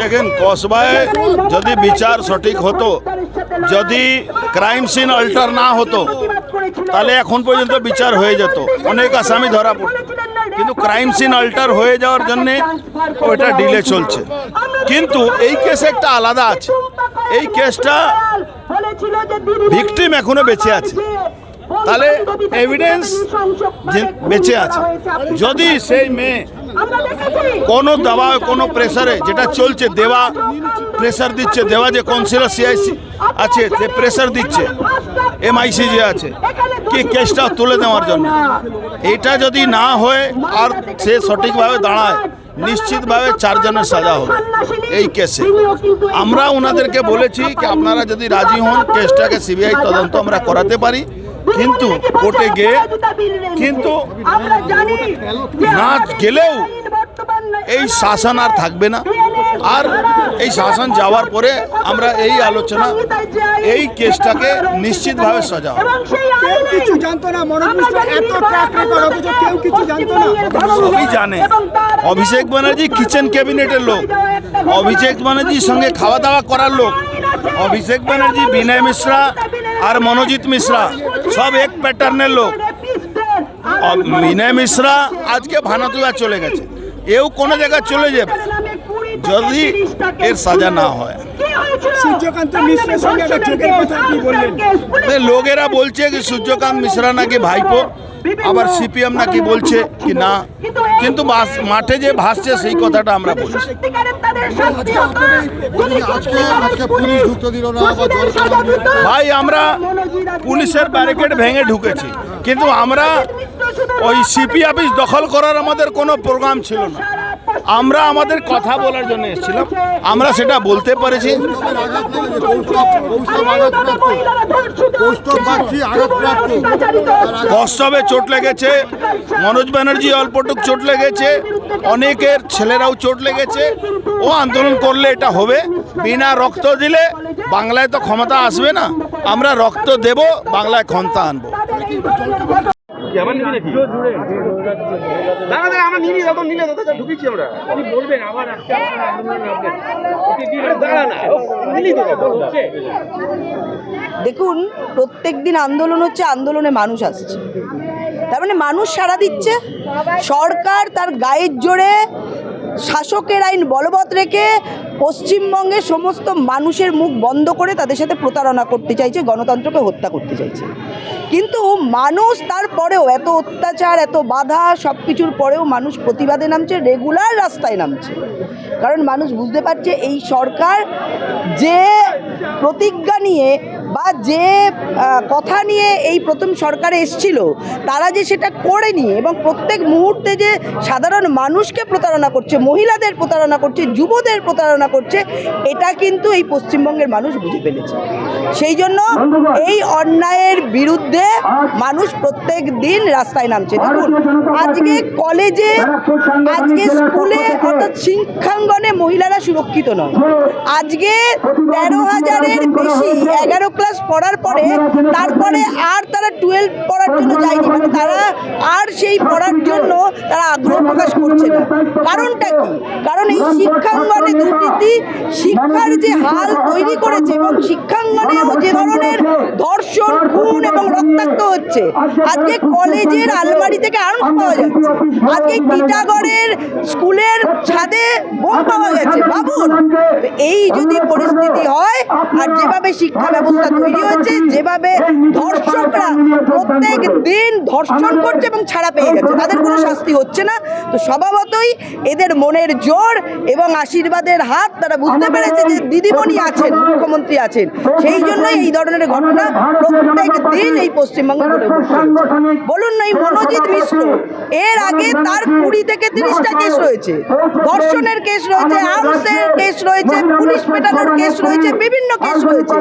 দেখেন কসবায় যদি বিচার সঠিক হতো যদি ক্রাইম সিন অল্টার না হতো তাহলে এখন পর্যন্ত বিচার হয়ে যেত। অনেক আসামি ধরা পড়ত কিন্তু ক্রাইম সিন অল্টার হয়ে যাওয়ার জন্য ওইটা ডিলে চলছে। কিন্তু এই কেস একটা আলাদা আছে। এই কেসটা ভিকটিম এখনও বেঁচে আছে। তাহলে এভিডেন্স বেঁচে আছে। যদি সেই মেয়ে কোনো দাবা কোনো প্রেসারে যেটা চলছে দেওয়া প্রেসার দিচ্ছে দেওয়া যে কাউন্সিলর সিআইসি আছে যে প্রেসার দিচ্ছে এমআইসি যে আছে কি কেসটা তুলে দেওয়ার জন্য। এটা যদি না হয় আর সে সঠিকভাবে দাঁড়ায় নিশ্চিতভাবে চারজনের সাজা হবে এই কেসে আমরা ওনাদেরকে বলেছি কি আপনারা যদি রাজি হন কেসটাকে সিবিআই তদন্ত আমরা করাতে পারি। কিন্তু কোর্টে গিয়ে কিন্তু না গেলেও এই শাসন আর থাকবে না। আর এই শাসন যাওয়ার পরে আমরা এই আলোচনা এই কেসটাকে নিশ্চিতভাবে সাজা কেউ কিছু জানতো না এত ট্র্যাক রেকর্ড অথচ কেউ কিছু জানতো না। সবই জানে। অভিষেক ব্যানার্জি কিচেন ক্যাবিনেটের লোক। অভিষেক ব্যানার্জির সঙ্গে খাওয়া দাওয়া করার লোক। অভিষেক ব্যানার্জি বিনয় মিশ্রা আর মনোজিৎ মিশ্রা। সব এক প্যাটার্নের লোক। মিনা মিশ্রা আজকে ভানাতুয়া চলে গেছে। এও কোনো জায়গায় চলে যাবে। যদি এর সাজা না হয়। সূর্যকান্ত মিশ্রের সঙ্গে একটা যোগের কথা আপনি বললেন? লোকেরা বলছে কি সূর্যকান্ত মিশ্রা নাকি ভাইপো আবার সিপিএম নাকি বলছে কি না? কিন্তু মাঠে যে ভাসছে সেই কথাটা আমরা বলছি। আজকে আজকে পুলিশ ঢুকতে দিল না বা জল খাওয়ানো দিল না। ভাই আমরা পুলিশের ব্যারিকেড ভেঙে ঢুকেছি। কিন্তু আমরা ওই সিপি অফিস দখল করার আমাদের কোনো প্রোগ্রাম ছিল না। আমরা আমাদের কথা বলার জন্য এসেছিলাম। আমরা সেটা বলতে পেরেছি। কস্তবে চোট লেগেছে, মনোজ ব্যানার্জি অল্পটুক চোট লেগেছে, অনেকের ছেলেরাও চোট লেগেছে। ও আন্দোলন করলে এটা হবে। বিনা রক্ত দিলে বাংলায় তো ক্ষমতা আসবে না। আমরা রক্ত দেব, বাংলায় ক্ষমতা আনব। দাঁড়া দাঁড়া আমরা নিলি যখন নিলে তত ঢুকেছি আমরা। আপনি বলবেন আবার দাঁড়া না নিলি তো দেখুন প্রত্যেক দিন আন্দোলন হচ্ছে আন্দোলনে মানুষ আসছে। তার মানে মানুষ সাড়া দিচ্ছে সরকার তার গায়ের জোরে শাসকের আইন বলবৎ রেখে পশ্চিমবঙ্গে সমস্ত মানুষের মুখ বন্ধ করে তাদের সাথে প্রতারণা করতে চাইছে, গণতন্ত্রকে হত্যা করতে চাইছে। কিন্তু মানুষ তারপরেও এত অত্যাচার, এত বাধা সব কিছুর পরেও মানুষ প্রতিবাদে নামছে, রেগুলার রাস্তায় নামছে। কারণ মানুষ বুঝতে পারছে এই সরকার যে প্রতিজ্ঞা নিয়ে বা যে কথা নিয়ে এই প্রথম সরকারে এসছিল তারা যে সেটা করেনি এবং প্রত্যেক মুহূর্তে যে সাধারণ মানুষকে প্রতারণা করছে মহিলাদের প্রতারণা করছে যুবদের প্রতারণা করছে এটা কিন্তু এই পশ্চিমবঙ্গের মানুষ বুঝে ফেলেছে। সেই জন্য এই অন্যায়ের বিরুদ্ধে মানুষ প্রত্যেক দিন রাস্তায় নামছে। দেখুন আজকে কলেজে আজকে স্কুলে অর্থাৎ শিক্ষাঙ্গনে মহিলারা সুরক্ষিত নয়। আজকে তেরো হাজারের বেশি এগারো ক্লাস পড়ার পরে তারপরে আর তারা টুয়েলভ পড়ার জন্য যায়নি মানে তারা আর সেই পড়ার জন্য তারা আগ্রহ প্রকাশ করছে না। কারণটা কি? কারণ এই শিক্ষাঙ্গনে দুর্নীতি শিক্ষার যে হাল তৈরি করেছে এবং শিক্ষাঙ্গনেও যে ধরনের ধর্ষণ খুন এবং রক্তাক্ত হচ্ছে আজকে কলেজের আলমারি থেকে আর্মস পাওয়া যাচ্ছে। আজকে টিটাগড়ের স্কুলের ছাদে বোম পাওয়া গেছে ভাবুন তো এই যদি পরিস্থিতি হয় আর যেভাবে শিক্ষা ব্যবস্থা তৈরি হচ্ছে যেভাবে ধর্ষকরা প্রত্যেক দিন ধর্ষণ করছে এবং ছাড়া পেয়ে যাচ্ছে তাদের কোনো শাস্তি হচ্ছে না। তো স্বভাবতই এদের মনের জোর এবং আশীর্বাদের হাত তারা বুঝতে পেরেছে যে দিদিমণি আছেন মুখ্যমন্ত্রী আছেন। সেই জন্যই এই ধরনের ঘটনা প্রত্যেক দিন এই পশ্চিমবঙ্গে ঘটে বলুন না এই মনোজিৎ মিশ্র এর আগে তার কুড়ি থেকে তিরিশটা কেস রয়েছে। ধর্ষণের কেস রয়েছে আর্মসের কেস রয়েছে পুলিশ পেটানোর কেস রয়েছে বিভিন্ন কেস রয়েছে।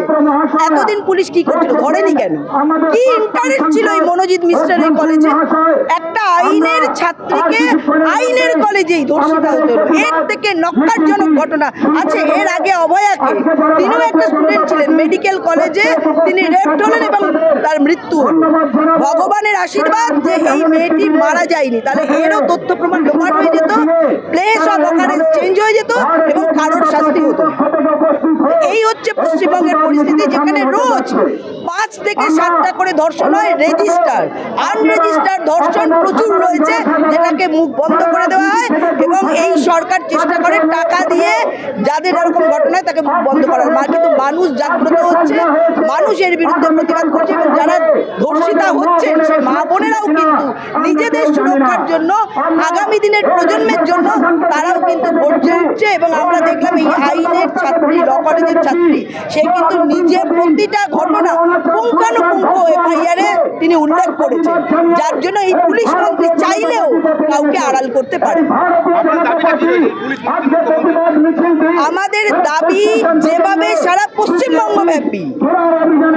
এতদিন পুলিশ কি করছিল ধরেনি কেন? কি ইন্টারেস্ট হচ্ছিল ওই মনোজিৎ মিশ্রের কলেজে। একটা আইনের ছাত্রীকে আইনের কলেজেই ধর্ষিতা হতে। হলো এর থেকে নক্কারজনক ঘটনা আছে। এর আগে অভয়াকে তিনিও একটা স্টুডেন্ট ছিলেন। মেডিকেল কলেজে তিনি রেপ হলেন এবং তার মৃত্যু হল। ভগবানের আশীর্বাদ যে এই মেয়েটি মারা যায়নি। তাহলে এরও তথ্য প্রমাণ লোপাট হয়ে যেত প্লেস অফ অকারেন্স চেঞ্জ হয়ে যেত এবং কারোর শাস্তি হতো এই হচ্ছে পশ্চিমবঙ্গের পরিস্থিতি যেখানে রোজ পাঁচ থেকে সাতটা করে ধর্ষণ হয় রেজিস্টার আনরেজিস্টার ধর্ষণ প্রচুর রয়েছে, যেটাকে মুখ বন্ধ করে দেওয়া হয় এবং এই সরকার চেষ্টা করে টাকা দিয়ে যাদের এরকম ঘটনা হয় তাকে মুখ বন্ধ করার মা, কিন্তু মানুষ জাগ্রত হচ্ছে মানুষ এর বিরুদ্ধে প্রতিবাদ করছে এবং যারা ধর্ষিতা হচ্ছেন, সে মা বোনেরাও কিন্তু নিজেদের সুরক্ষার জন্য, আগামী দিনের প্রজন্মের জন্য তারাও কিন্তু গর্জে উঠছে এবং আমরা দেখলাম এই আইনের ছাত্রী কলেজের ছাত্রী। সে কিন্তু নিজে প্রতিটা ঘটনা পুঙ্খানুপুঙ্খ এফআইআরে তিনি উল্লেখ করেছেন। যার জন্য এই পুলিশ মন্ত্রী চাইলেও কাউকে আড়াল করতে পারে আমাদের দাবি যেভাবে সারা পশ্চিমবঙ্গ ব্যাপী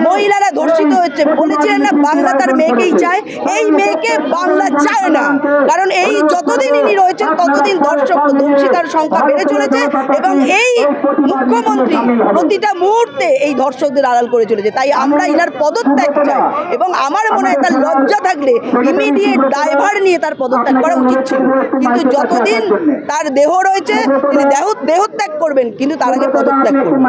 মহিলারা ধর্ষিত হচ্ছে বলেছিলেন না, বাংলা তার মেয়েকেই চায়। এই মেয়েকে বাংলা চায় না। কারণ এই যতদিন ইনি রয়েছেন, ততদিন দর্শক ধর্ষিতার সংখ্যা বেড়ে চলেছে এবং এই মুখ্যমন্ত্রী প্রতিটা মুহূর্তে এই ধর্ষকদের আড়াল করে চলেছে। তাই আমরা ইনার পদত্যাগ চাই। এবং আমার মনে হয় তার লজ্জা থাকলে ইমিডিয়েট ড্রাইভার নিয়ে তার পদত্যাগ করা উচিত ছিল। কিন্তু যতদিন তার দেহ রয়েছে তিনি দেহ দেহত্যাগ করবেন কিন্তু তার আগে পদত্যাগ করবেন।